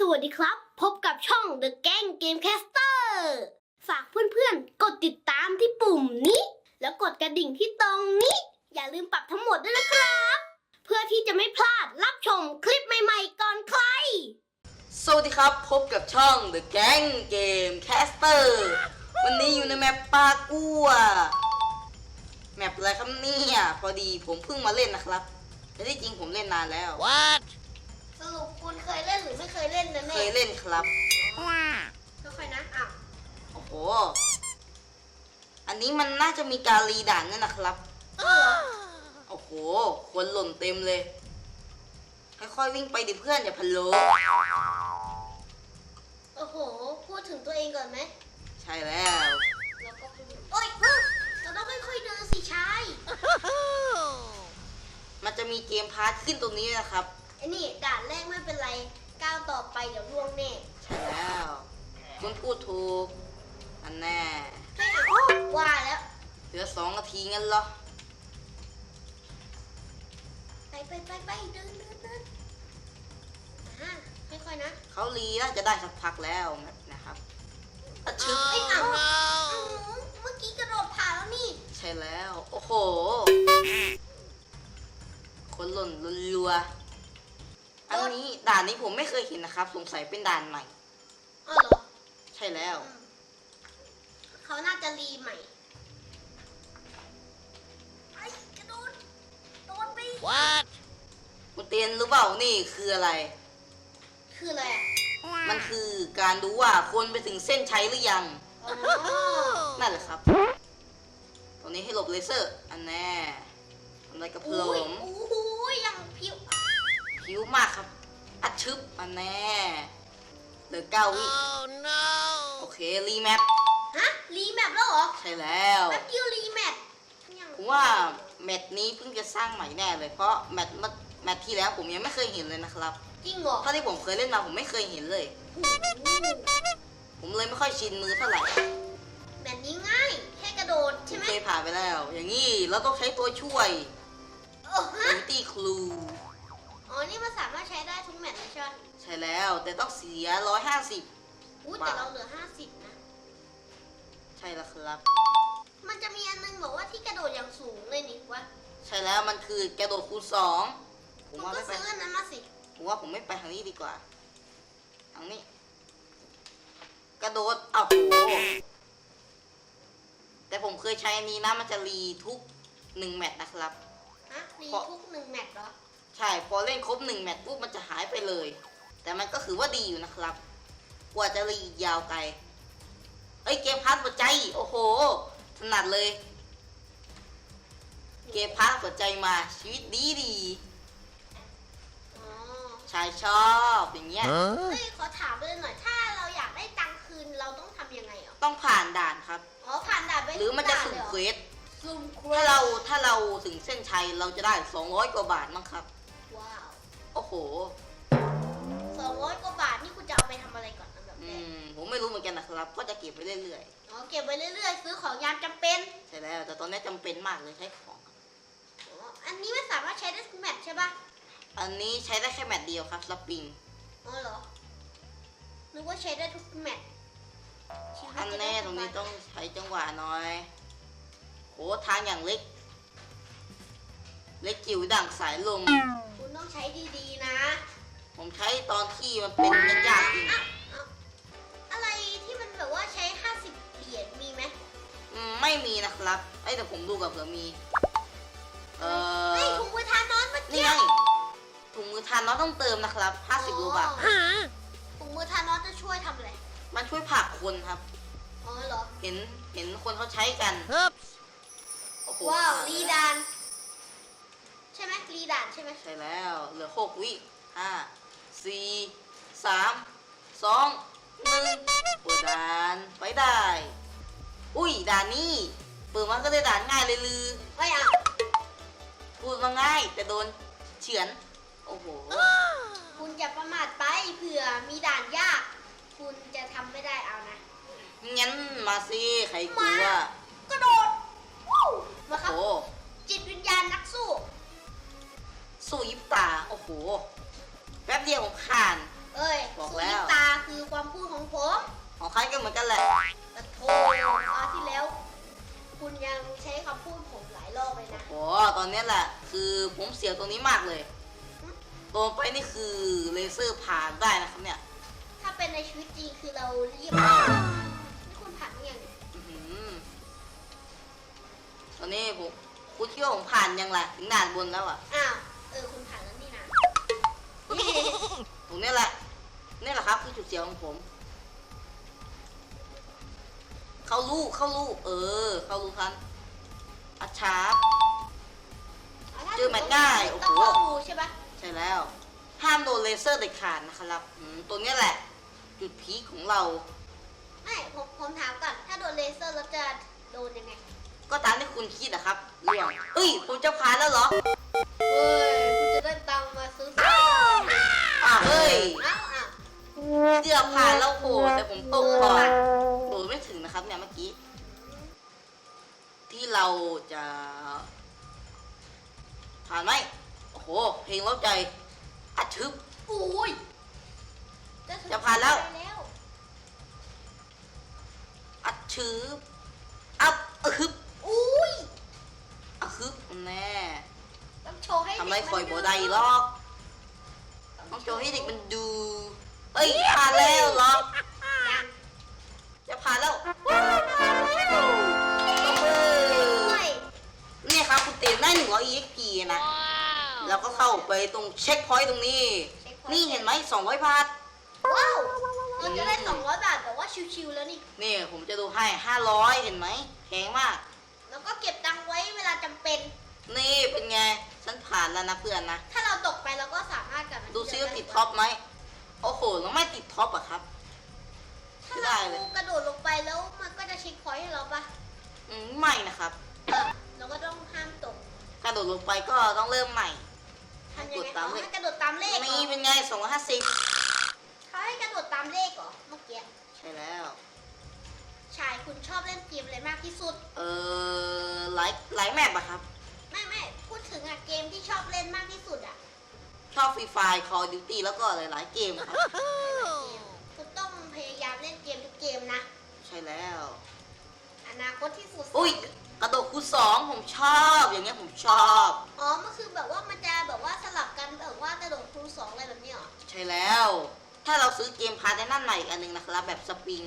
สวัสดีครับ พบกับช่อง The Gang Gamecaster ฝากเพื่อนๆ กดติดตามที่ปุ่มนี้ แล้วกดกระดิ่งที่ตรงนี้ อย่าลืมปรับทั้งหมดด้วยนะครับ เพื่อที่จะไม่พลาดรับชมคลิปใหม่ๆก่อนใคร สวัสดีครับ พบกับช่อง The Gang Game Caster วันนี้อยู่ในแมปปากัวแมปอะไรครับเนี่ย พอดีผมเพิ่งมาเล่นนะครับแต่ที่จริงผมเล่นนานแล้วสรุป คุณเคยเล่นหรือไม่เคยเล่นนะเคแม่ยเล่นครับ ค่อยๆนะอ้าวโอ้โห อันนี้มันน่าจะมีการรีด่านนั่นนะครับอ้าวเหรอโอ้โหคนหล่นเต็มเลย ค่อยๆวิ่งไปดิเพื่อนอย่าพะโลโอ้โห พูดถึงตัวเองก่อนไหมใช่แล้ว แล้วก็พูดโอ๊ยเราต้องค่อยๆเดินสิชายมันจะมีเกมพาร์ทขึ้นตรงนี้นะครับ ไอ้นี่ด่านแรกไม่เป็นไรก้าวต่อไปเดี๋ยวล่วงแน่ใช่แล้วคุณพูดถูก อันแน่ให้อะโอ้ว่าแล้วเหลือสองนาทีงั้นเหรอ ไปไปไปไปเดินเดินเดินอ่าค่อยๆนะเขารีน่าจะได้สักพักแล้วนะครับอะชึบเอ้ยอ้าวอ้าวเมื่อกี้กระโดดผ่านแล้วนี่ใช่แล้ว โอ้โห คนหล่นรัวๆอั นนี้ด่านนี้ผมไม่เคยเห็นนะครับ สงสัยเป็นด่านใหม่อ้าวเหรอใช่แล้ว อืมเขาน่าจะรีใหม่ไอ้กระโดดโดนไปคุณเตียนรู้เปล่านี่คืออะไร คืออะไรอะมันคือการดูว่าคนไปถึงเส้นชัยหรือยัง อ๋อ นั่นแหละครับตรงนี้ให้หลบเลเซอร์ อันแน่ทำอะไรกับผอุ้ยมโอ้โหยังพิวผิวมากครับ อัดชึบอันแน่เหลือเก้าวิโอเค รีแมปฮะรีแมปแล้วเหรอใช่แล้ว แป๊บเดียวรีแมปยังผมว่าแมตช์นี้เพิ่งจะสร้างใหม่แน่เลยเพราะแมตช์เมื่อแมตช์ที่แล้วผมยังไม่เคยเห็นเลยนะครับ จริงเหรอเท่าที่ผมเคยเล่นมาผมไม่เคยเห็นเลย โอ้โหผมเลยไม่ค่อยชินมือเท่าไหร่แบบนี้ง่าย แค่กระโดดผใช่มไหมเคยผ่านไปแล้ว อย่างนี้เราต้องใช้ตัวช่วยโอ้ฮะ Beauty Clue อ๋อนี่มันสามารถใช้ได้ทุกแมตช์เลยใช่ไหมใช่แล้วแต่ต้องเสีย 150 อู้แต่เราเหลือ 50 นะ ใช่แล้วครับ มันจะมีอันนึงบอกว่าที่กระโดดอย่างสูงเลยนี่วะใช่แล้วมันคือกระโดดคูณสองผมมันว่าก็ไม่ไปซื้ออันนั้นมาสิ ผมว่าผมไม่ไปทางนี้ดีกว่าทางนี้ กระโดดอ้าวโหแต่ผมเคยใช้อันนี้นะมันจะรีทุกหนึ่งแมตช์นะครับ ฮะรีเพราะทุกหนึ่งแมตช์เหรอ ใช่ พอเล่นครบหนึ่งแมตช์ปุ๊บมันจะหายไปเลย แต่มันก็คือว่าดีอยู่นะครับ กว่าจะรีอีกยาวไกล เอ้ยเกมพาร์ทหัวใจ โอ้โหถนัดเลย เกมพาร์ทหัวใจมาชีวิตดีดีอ๋อๆชายชอบอย่างเงี้ย เฮ้ยขอถามเลยหน่อย ถ้าเราอยากได้ตังค์คืนเราต้องทำยังไงอะต้องผ่านด่านครับ อ๋อผ่านด่านไปหรือมันจะด่าสุ่มเลยเหรอเควสสุ่มเควสถ้าเราถ้าเราถึงเส้นชัยเราจะได้ 200 กว่าบาทมั้งครับว้าว โอ้โห สองร้อยกว่าบาทนี่คุณจะเอาไปทำอะไรก่อนอันดับอืแรกมผมไม่รู้เหมือนกันนะครับ ก็จะเก็บไว้เรื่อยอ๋อเก็บไว้เรื่อยๆ ซื้อของยามจำเป็นๆ ใช่แล้ว แต่ตอนนี้จำเป็นมากเลยใช้ของ อ๋ออันนี้ไม่สามารถใช้ได้ทุกแมตช์ใช่ปะอันนี้ใช้ได้แค่แมตช์เดียวครับสปริง อ๋อเหรอนึกว่าใช้ได้ทุกแมตช์ชีวิตอันจะแน่ได้ตรงนี้สบายต้องใช้จังหวะหน่อยโหทางอย่างเล็ก เล็กจิ๋วดั่งสายลมคุณต้องใช้ดีๆนะ ผมใช้ตอนที่ มันเป็นยากๆจริงอะอะอะไรที่มันแบบว่าใช้ 50 เหรียญมีไหมอืมไม่มีนะครับไอ้ยแต่ผมดูกับเผื่อมี เอ่ไอ้ยอถุงมือทานอนเมื่อนี่กี้ไงถุงมือทานน้องต้องเติมนะครับ 50รูบาทถุงมือทานอนจะช่วยทำอะไร มันช่วยผลักคนครับ อ๋อเหรอ เห็นเห็นคนเขาใช้กันโอ้โหว้าว รีดาน ใช่ไหมรีดานใช่ไหมใช่แล้ว เหลือหกวิห้าสี่ สามสองหนึ่งเปิดด่านไปได้ อุ้ยด่านนี้เปิดมาก็ได้ด่านง่ายเลยลือไม่เอาพูดมาง่ายแต่โดนเฉือน โอ้โห คุณอย่าประมาทไปเผื่อมีด่านยาก คุณจะทำไม่ได้เอานะ งั้นมาสิใครกลัว กระโดดวู้มาครับ โอ้จิตวิญญาณนักสู้ สู้ยิบตา โอ้โห กันเหมือนกันแหละแต่โทอาที่แล้ว คุณยังใช้คำพูดผมหลายรอบเลยนะ โอ้ตอนเนี้ยแหละ คือผมเสียวตัวนี้มากเลยตัวไปนี่คือเลเซอร์ผ่านได้นะครับเนี่ย ถ้าเป็นในชีวิตจริงคือเราเรียบนี่คุณผ่านหรือยังเนี่ยอื้อหือตอนนี้ผมคุณคิดว่าผมผ่านยังไงถึงด่านบนแล้วอะ อ้าว เออ คุณผ่านแล้วนี่นะ ตรงเนี้ยแหละ นี่แหละครับคือจุดเสียวของผม เข้าลูกเข้าลูก เออ เข้าลูกทันอัชชาร์ปเจอแมตช์ง่ายโอ้โห ต้องเข้ารูใช่ปะใช่แล้ว ห้ามโดนเลเซอร์เด็ดขาดนะครับอืมตัวเนี้ยแหละ จุดพีคของเรา ไม่ผมผมถามก่อน ถ้าโดนเลเซอร์แล้วจะโดนยังไง ก็ตามที่คุณคิดนะครับเรื่องเอ้ยผมจะผ่านแล้วเหรอ เกือบผ่านแล้วโหแต่ผมตกก่อนโดดไม่ถึงนะครับ เนี่ยเมื่อกี้ ที่เราจะผ่านไหมโอ้โห เพลงเล้าใจอัดชึบอุ้ยจะผ่านแล้วไปแล้ว อัดชึบอัพอะฮึบอุ้ยอะฮึบแน่ต้องโชว์ให้ทำไรเด็กคอยมันโบได้หรอกต้องโชว์ให้เด็กมันดู เอ้ยผ่านแล้วเหรอยังจะผ่านแล้วด้วยนี่ครับคุณเต็มได้100 EXP นะ แล้วก็เข้าไปตรงเช็คพอยต์ตรงนี้ นี่เห็นไหม200บาท ว้าวเราจะได้200บาทแต่ว่าชิวๆแล้วนี่ นี่ผมจะดูให้500เห็นไหมแพงมาก แล้วก็เก็บตังค์ไว้เวลาจำเป็น นี่เป็นไง ฉันผ่านแล้วนะเพื่อนนะ ถ้าเราตกไปเราก็สามารถกลับมาดูซิที่ว่าเมติดท็อปไหม โอ้โหแล้วไม่ติดท็อปอะครับ ถ้าได้เราเลยกระโดดลงไปแล้วมันก็จะเช็คพอยต์ให้เราปะอืมไม่นะครับ อะเราก็ต้องห้ามตกกระโดดลงไปก็ต้องเริ่มใหม่ ทำยังกดไงตามอ๋อเลข ให้กระโดดตามเลขเหรนี่อเป็นไง250เขาให้กระโดดตามเลขเหรอเมื่อกี้ใช่แล้ว ชายคุณชอบเล่นเกมอะไรมากที่สุด เออหลายหลายแมปอะครับ ไม่ไม่พูดถึงอะเกมที่ชอบเล่นมากที่สุดอะ ชอบฟรีไฟร์ Call of Duty แล้วก็หลายๆเกมครับ คุณต้องพยายามเล่นเกมทุกเกมนะ ใช่แล้ว อนาคตที่สุดอุ้ยกระโดดคูณสองผมชอบอย่างเงี้ยผมชอบ อ๋อ มันคือแบบว่ามันจะแบบว่าสลับกันแบบว่ากระโดดคูณสองอะไรแบบนี้เหรอ ใช่แล้ว ถ้าเราซื้อเกมพาร์ทในนั่นใหม่อีกอันหนึงนะครับ แบบสปริง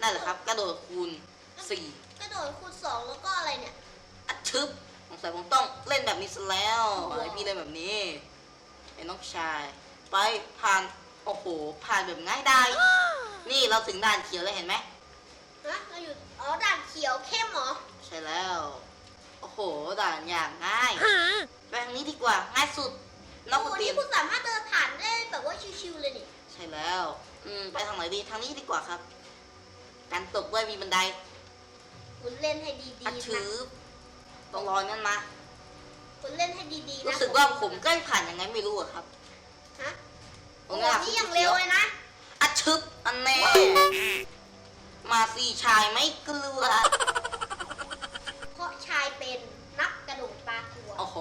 นั่นแหละครับ กระโดดคูณสี่กระโดดคูณสองแล้วก็อะไรเนี่ย อัดชึบสงสัยผมต้องเล่นแบบนี้ซะแล้วให้พี่เล่นแบบนี้ ไอ้น้องชาย ไปผ่านโอ้โหผ่านแบบง่ายได้นี่เราถึงด่านเขียวแล้วเห็นไหมฮะเราอยู่อ๋อด่านเขียวเข้มเหรอใช่แล้ว โอ้โหด่านอย่างง่ายไปทางนี้ดีกว่าง่ายสุดนอกโอ้คุณโหเตีนี่ยนคุณสามารถเดินผ่านได้แบบว่าชิวๆเลยนี่ใช่แล้ว อืมไปทางไหนดีทางนี้ดีกว่าครับ การตกด้วยมีบันไดคุณเล่นให้ดีอัดๆชืนะบต้องรอนั่นมา คุณเล่นให้ดีๆนะรู้สึกว่าผมใกล้ผ่านยังไงไม่รู้อะครับฮะตรโอ้งโหนี้อะนี่อย่างเร็วเลยนะอัดชึบอันแน่มาสี่ชายไม่กลัวเพราะชายเป็นนักกระโดดปลากัวโอ้โห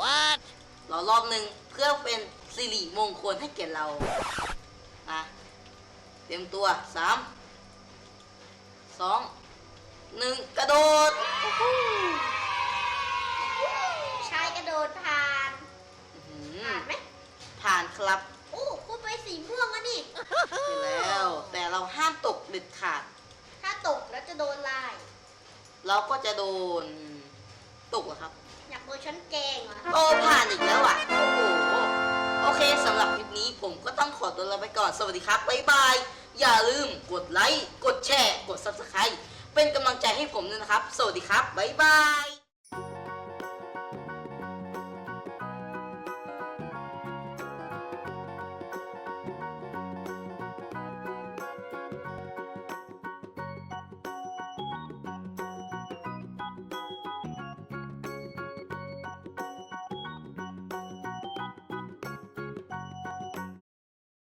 What รอรอบหนึ่งเพื่อเป็นสิริมงคลให้แก่เรานะเตรียมตัวสามสองหนึ่งกระโดด ผ่านครับโอ้คุณไปสีม่วงแล้วนี่ใช่แล้ว แต่เราห้ามตกเด็ดขาด ถ้าตกแล้วจะโดนลาย เราก็จะโดนตกเหรอครับ อยากโดนฉันแกงเหรอโอ้ผ่านอีกแล้วอะ โอ้โห โอเคสำหรับคลิปนี้ผมก็ต้องขอตัวลาไปก่อน สวัสดีครับ บ๊ายบาย อย่าลืมกดไลค์ กดแชร์ กด subscribe เป็นกำลังใจให้ผมด้วยนะครับ สวัสดีครับ บ๊ายบาย